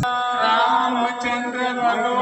रामचंद्र भगवान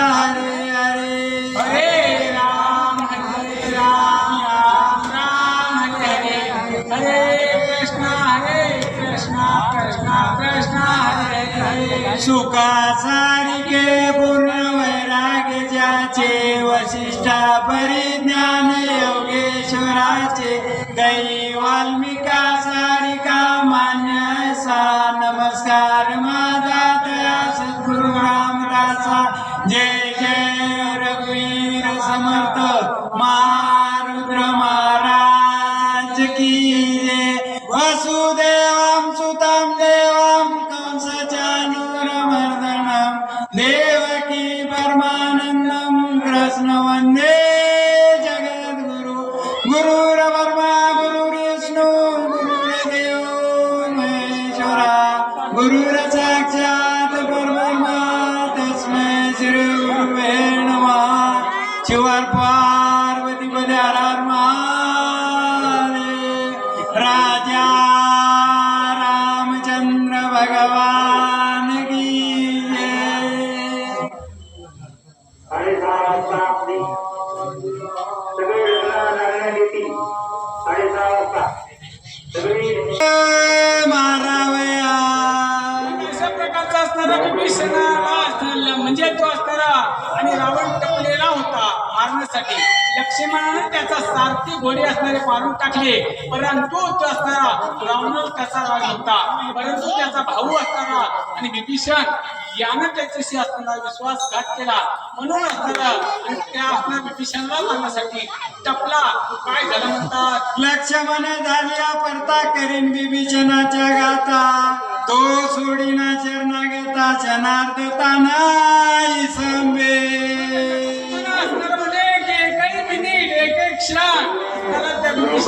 हरे सुखासारिके पूर्ण वैराग्य ज्याचे वशिष्ठा परिज्ञान योगेश्वराचे कै वाल्मिका सारिका मान्य सा. नमस्कार माझा दया सद्गुरु रामदासा. जय जय रघुवीर समर्थ. महारुद्र महाराज की जय. वसुदेवं सुतं शिवार पार्वती पदे हर हर राजा रामचंद्र भगवान की जय साडेसहा वाजता आपली सगळे लग्न नारायण येतील साडेसहा वाजता सगळी करण्यासाठी लक्ष्मणाने त्याचा सारथी घोडे असणारे मारून टाकले. परंतु तो असणारा रावण त्याचा राग होता. परंतु त्याचा भाऊ असणारा आणि विभीषण यानं त्याच्याशी असणारा विश्वासघात केला. म्हणून असणारा आणि त्या असणाऱ्या विभीषणाला मारण्यासाठी टपला. काय झालं म्हणतात? लक्ष्मण झाल्या परता करीन विभीषणाच्या गाता तो सोडीना घेता शनार्दता नाही संबे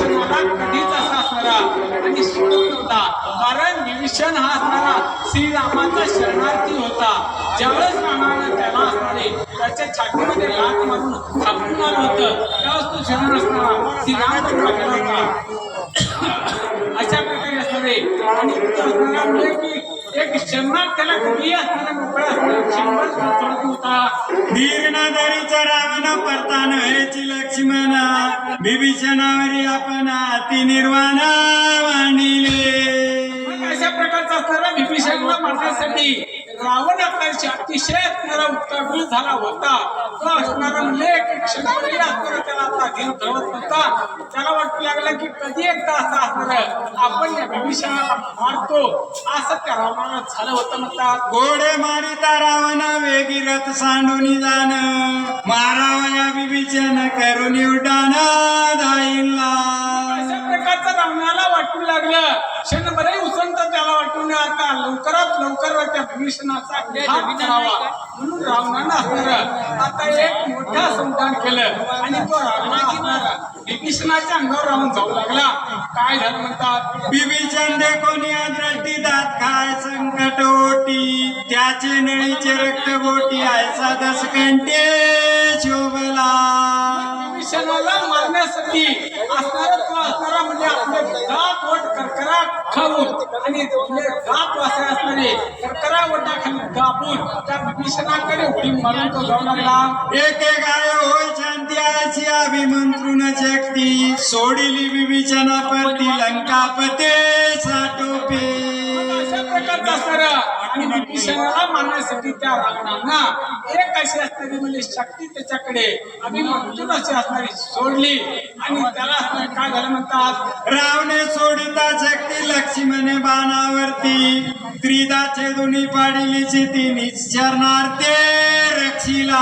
त्या विभीषणाला कधीच असा असणारा आणि सोडत नव्हता कारण विभीषण हा असणारा श्रीरामाचा शरणार्थी होता. ज्यावेळेस रामानं त्याला असणारे त्याच्या छातीमध्ये लाट मारून थापून आलं होतं त्यावेळेस तो शरण असणारा श्रीराम होता. अशा प्रकारे असणारे आणि तो असणारा एक शरणात त्याला कधी असणारा मोकळा शंभर रावण परतान हेची लक्ष्मणा विभीषणावरी आपण अति निर्वाणा मांडिले प्रकारचा असणारा विभीषणला मारण्यासाठी रावण आपल्याशी अतिशय असणारा उत्तरभूत झाला होता. तो असणारा म्हणजे एक क्षणभरही असणारा त्याला आता घेऊन धरत नव्हता त्याला वाटू लागलं की कधी एकदा असं असणार आपण या विभीषणाला मारतो. असं त्या रावणाला झालं होतं म्हणतात घोडे मारिता रावण वेगी रथ सांडून जाण. मारावया विभीषण करून उड्डाण जाईला अशा प्रकारचं रावणाला वाटू लागलं. क्षणभरही वाटून आता लवकरात लवकर त्या धरावा म्हणून रावणानं असणार. आता एक मोठा संधान केलं आणि तो रावणा असणार. विभीषणाच्या अंगावर राहून जाऊ लागला. काय झालं म्हणतात? बिभीषण देखोनी दृष्टी दात काय संकट ओटी? त्याचे नळीचे रक्त गोटी आयसा दस कंटे शोभला. विभीषणाला मारण्यासाठी असणारा असणारा म्हणजे आपले दात वट करकरा खाऊन आणि दात वासे असणारे करकरा वटाखाली दाबून त्या विभीषणाकडे उडी मारून तो जाऊ लागला एके गाय होय शांती आयची अभिमंत्रुन शक्ती. सोडिली विभीषणा परती लंकापते साटोपे अशा प्रकारचं असणार आणि विभीषणाला मारण्यासाठी त्या रावणांना एक अशी असणारी म्हणजे शक्ती त्याच्याकडे अभिमंत्रून अशी असणारी सोडली. आणि त्याला असणार काय झालं म्हणतात? रावणे सोडिता शक्ती लक्ष्मणे बाणावरती. त्रिदाचे दोन्ही पाडिली निश्चरणार ते रक्षिला.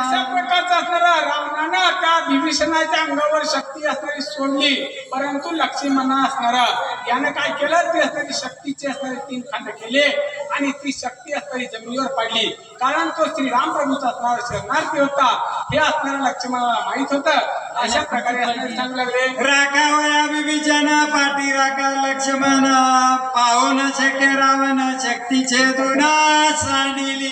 अशा प्रकारचं असणारा रावणानं त्या विभीषणाच्या अंगावर शक्ती असणारी सोडली. परंतु लक्ष्मणा असणारा यानं काय केलं? ती असणारी शक्तीचे असणारे तीन खंड केले. आणि ती शक्ती असणारी जमिनीवर पडली. कारण तो श्रीराम प्रभूचा असणारा शरणार्थी होता. हे असणाऱ्या लक्ष्मणाला माहीत होतं. अशा प्रकारे असणारे सांगू लागले. राखावया विभीषणा पाठी राखा लक्ष्मण. पाहून शक्य रावण शक्तीचे दुना सांडिली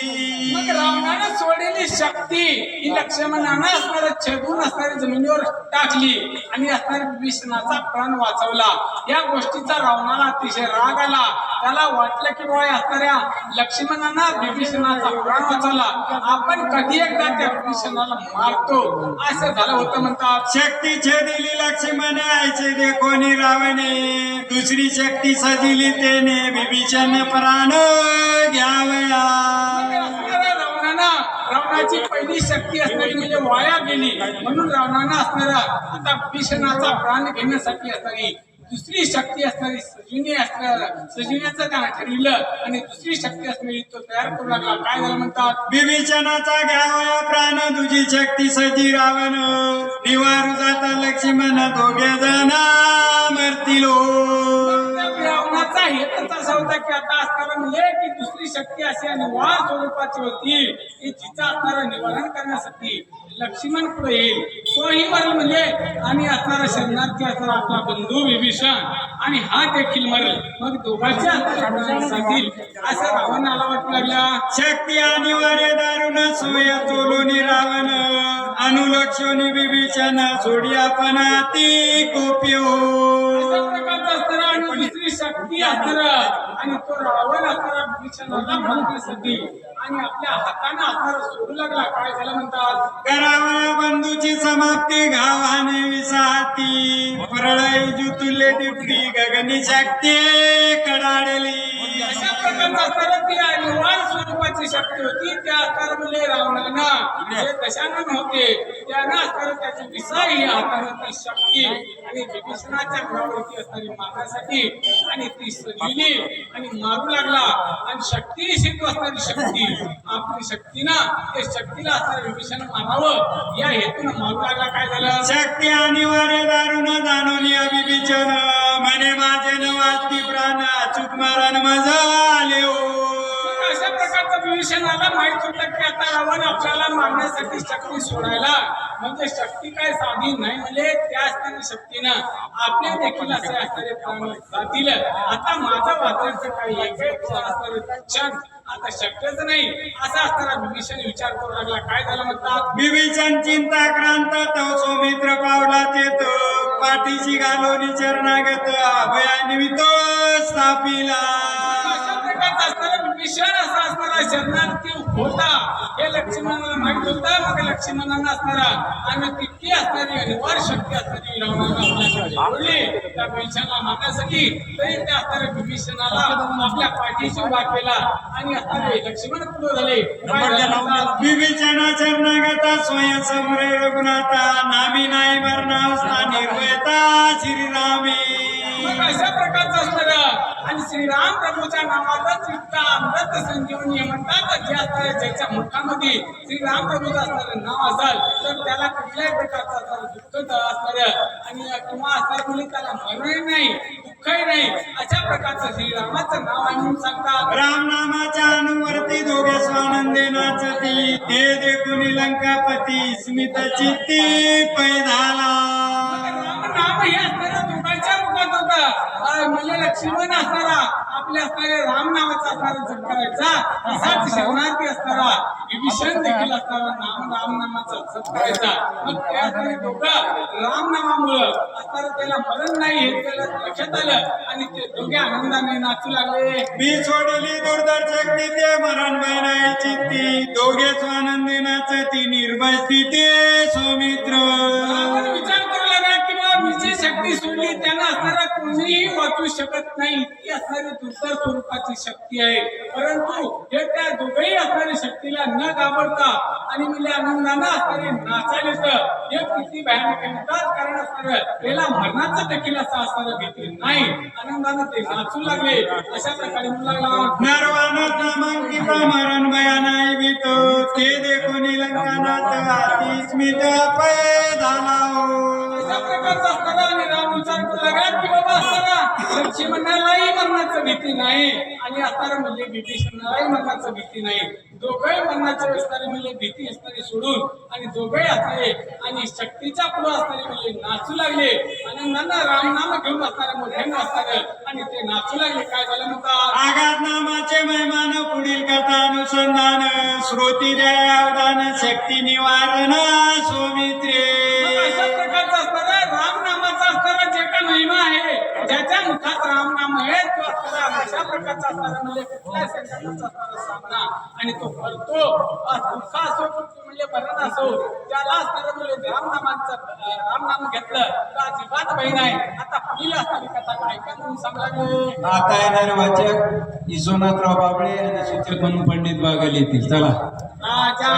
मग रावणानं सोडलेली शक्ती ही लक्ष्मणानं असणारं छेदून असणारी जमिनीवर टाकली आणि असणारी विष्णाचा प्राण वाचवला. या गोष्टीचा रावणाला अतिशय राग आला. त्याला वाटलं की बाबा असणाऱ्या लक्ष्मणानं विभीषणाचा प्राण वाचवला. आपण कधी एकदा त्या विभीषणाला मारतो? असं झालं होतं म्हणतात. शक्ती दिली लक्ष्मण आयचे दे कोणी रावणे. दुसरी शक्ती सजिली तेने विभीषण प्राण घ्यावया. रावणाची पहिली शक्ती असणारी म्हणजे वाया गेली म्हणून रावणानं असणारा आता भीषणाचा प्राण घेण्यासाठी असणारी दुसरी शक्ती असणारी सजिनी असणार सजिन्याचं त्यानं ठरविलं आणि दुसरी शक्ती असणारी तो तयार करू लागला. काय झालं म्हणतात? विभीषणाचा घ्यावा प्राण तुझी शक्ती सजी रावण. निवारू जाता लक्ष्मण दोघे जण मरतील रावणाचा हेतूच असा होता की आता असणारा म्हणजे की दुसरी शक्ती अशी अनिवार्य स्वरूपाची होती. की जिचा असणारा निवारण करण्यासाठी लक्ष्मण पुढे येईल. तोही मरेल म्हणजे आणि असणारा शरणार्थी असणारा आपला बंधू विभीषण. आणि हा देखील मरेल मग दोघांच्या साठी असं रावणाला वाटू लागला. शक्ती अनिवार्य दारुण सोय चोलोनी रावण. अनुलक्षोनी विभीषण सोडी आपण ती अशा प्रकारचं असणारं आणि दुसरी आणि तो रावण असणारा विभीषणाला मारण्यासाठी आणि आपल्या हाताने असणारा सोडू लागला. काय झालं म्हणतात? करावया बंधूची समाप्ती गावाने विसाती प्रळय जुतुले दिपटी गगनी शक्ती कडाडली. अशा प्रकारचा असणारं आणि वाढ स्वरूपाची शक्ती होती त्या असणार म्हणजे जे दशानन होते त्यांना असणारं त्याची विसाई ही हातानं शक्ती आणि विभीषणाच्या घरावरती असणारी मारण्यासाठी आणि ती सजविली आणि मारू लागला. आणि शक्ती सिद्ध असणारी शक्ती. आपली शक्ती ना ते शक्तीला असणाऱ्या विभीषण मारावं या हेतून मारू लागला काय झालं? शक्ती अनिवार्य दारुण जाणून अभिबिचन म्हणे माझे नवाजती प्राण अचूक मरण मज आले हो. अशा प्रकारचं विभीषणाला माहीत होतं की आता रावण आपल्याला मारण्यासाठी शक्ती सोडायला. म्हणजे शक्ती काय साधी नाही म्हणजे त्या असणाऱ्या शक्तीनं आपले देखील असे असणारे प्राण जातील. आता माझं वाचायचं काही क्षण आता शक्यच नाही. असा असणारा विभीषण विचार करू लागला. काय झालं म्हणतात? विभीषण चिंता क्रांत तो सौमित्र पावला तेत पाठीशी घालोनी चरणागत अभयानिमित्त स्थापिला. अशा प्रकारचा असणारा विभीषण असा जनरल शरणार्थी होता हे लक्ष्मणाला माहीत होतं मग लक्ष्मणानं असणारा आणि तितकी असणारी अनिवार्य शक्ती असणारी रावणाला आपल्याकडे आवडली त्या विभीषणाला मारण्यासाठी तरी त्या असणाऱ्या विभीषणाला आपल्या पाठीशी उभा केला. आणि असणारे लक्ष्मण पुढे झाले? विभीषणा चरणागता स्वयं समरे रघुनाथा नामी नाही श्रीरामे. मग अशा प्रकारचं असणारं आणि श्रीराम प्रभूच्या नावातच युक्त अमृत संजीवनी म्हणतात जे ज्याच्या मुखामध्ये श्रीराम प्रभूचं असणारं नाव असेल तर त्याला कुठल्याही प्रकारचं असणारं दुःख असणारं आणि किंवा त्याला मरणही नाही दुःखही नाही. अशा प्रकारचं श्रीरामाचं नाव आहे म्हणून सांगतात. रामनामाच्या अनुवर्ती दोघे स्वानंदे नाचती ते देखून लंकापती स्मित चित्ती पैधाला राम नाम हे असणारं दोघांच्या मुखात होतं. म्हणजे लक्ष्मण असणारा. आपल्या असणारे राम नावाचा असणारा तसाच शरणार्थी असणारा विभीषण देखील असणारा नाम राम नामाचा जप करायचा. मग ते असणारे दोघं राम नामामुळं असणारं त्याला मरण नाही हे त्याला लक्षात आलं आणि ते दोघे आनंदाने नाचू लागले. मी सोडली दुर्दर्शक तिथे मरण नाही चित्ती. दोघेच आनंदी नाचती निर्भय स्थिती सौमित्र. विचार करू लागला की शक्ती सोडली त्यांना असणारा कोणीही वाचू शकत नाही. ती असणारी दुर्धर स्वरूपाची शक्ती आहे. परंतु हे त्या दोघेही असणाऱ्या शक्तीला न घाबरता आणि मिले आनंदाना असणारे नाचायले तर हे किती भयानक कारण असणार याला मरणाचं देखील असं असणारं भीती नाही. आनंदानं ते नाचू लागले. अशा प्रकारे मुलाला लागला नामांकित मरण भया नाही भीत ते देखून लंकानात अति स्मित की बाबा असताना लक्ष्मणालाही मरणाचं भीती नाही. आणि असणारा म्हणजे विभीषणालाही मरणाचं भीती नाही. दोघंही मरणाच्या असणारे म्हणजे भीती असणारी सोडून. आणि दोघंही असणारे आणि शक्तीच्या पुढे असणारे म्हणजे नाचू लागले. आनंदानं रामनाम घेऊन असणारे मोठ्यानं असणारे. आणि ते नाचू लागले. काय झालं म्हणतात आघात नामाचे महिमान पुढील कथा अनुसंधान. श्रोती अवदान शक्ती निवारण सौमित्रे. मुखात तो असणारा अशा प्रकारचा असणारा म्हणजे कुठल्या असणारा सामना आणि तो करतो आज दुःख असो कुठलं म्हणजे मरण असो त्याला असणारा म्हणजे राम नामाचं राम नाम घेतलं तर अजिबात नाही. आता पुढील असणारी कथा ऐका म्हणून सांगला आता येणारे वाचक इसोनाथराव बाबळे आणि म्हणून पंडित बागल येतील. चला. राजा.